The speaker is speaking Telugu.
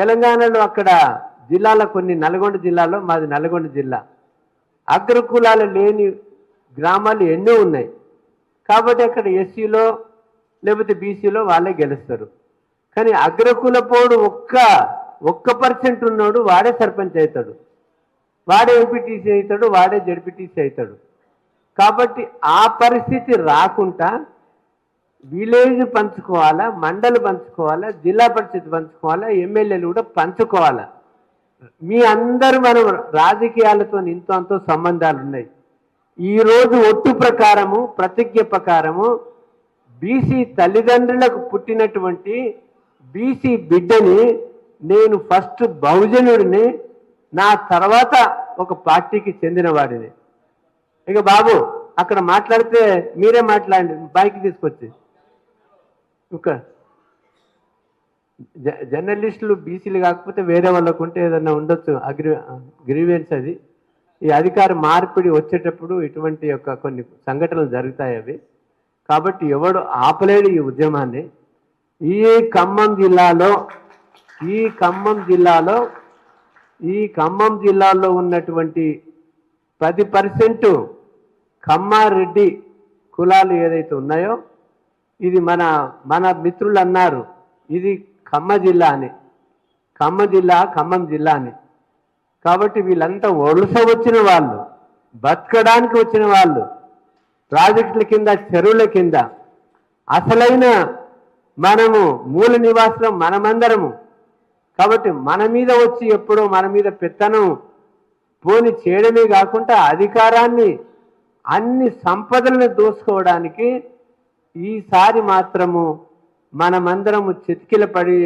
తెలంగాణలో అక్కడ జిల్లాలో కొన్ని నల్గొండ జిల్లాలో మాది నల్గొండ జిల్లా. అగ్రకులాలు లేని గ్రామాలు ఎన్నో ఉన్నాయి. కాబట్టి అక్కడ ఎస్సీలో లేకపోతే బీసీలో వాళ్ళే గెలుస్తారు. కానీ అగ్రకుల పోడు ఒక్క ఒక్క పర్సెంట్ ఉన్నాడు వాడే సర్పంచ్ అవుతాడు వాడే ఎంపీటీసీ అవుతాడు వాడే జడ్పీటీసీ అవుతాడు కాబట్టి ఆ పరిస్థితి రాకుండా విలేజ్ పంచుకోవాలా మండలి పంచుకోవాలా జిల్లా పరిషత్ పంచుకోవాలా ఎమ్మెల్యేలు కూడా పంచుకోవాలా? మీ అందరు మనం రాజకీయాలతో ఇంతో అంతో సంబంధాలు ఉన్నాయి. ఈరోజు ఒట్టు ప్రకారము ప్రతిజ్ఞ ప్రకారము బీసీ తల్లిదండ్రులకు పుట్టినటువంటి బీసీ బిడ్డని నేను ఫస్ట్ బహుజనుడిని నా తర్వాత ఒక పార్టీకి చెందినవాడిని. ఇక బాబు అక్కడ మాట్లాడితే మీరే మాట్లాడండి బైక్ తీసుకొచ్చి. ఇంకా జర్నలిస్టులు బీసీలు కాకపోతే వేరే వాళ్ళకు ఉంటే ఏదన్నా ఉండొచ్చు. అగ్రి గ్రీవెన్స్ అది. ఈ అధికార మార్పిడి వచ్చేటప్పుడు ఇటువంటి యొక్క కొన్ని సంఘటనలు జరుగుతాయి అవి. కాబట్టి ఎవడు ఆపలేడు ఈ ఉద్యమాన్ని. ఈ ఖమ్మం జిల్లాలో ఈ ఖమ్మం జిల్లాలో ఈ ఖమ్మం జిల్లాలో ఉన్నటువంటి పది పర్సెంట్ కమ్మారెడ్డి కులాలు ఏదైతే ఉన్నాయో ఇది మన మన మిత్రులు అన్నారు ఇది ఖమ్మ జిల్లా అని ఖమ్మ జిల్లా ఖమ్మం జిల్లా అని కాబట్టి వీళ్ళంతా వలస వచ్చిన వాళ్ళు బతకడానికి వచ్చిన వాళ్ళు ప్రాజెక్టుల కింద చెరువుల కింద. అసలైన మనము మూల నివాసులం మనమందరము. కాబట్టి మన మీద వచ్చి ఎప్పుడో మన మీద పెత్తనం పోని చేయడమే కాకుండా అధికారాన్ని అన్ని సంపదలను దోసుకోవడానికి ఈసారి మాత్రము మనమందరము చితికిల పడి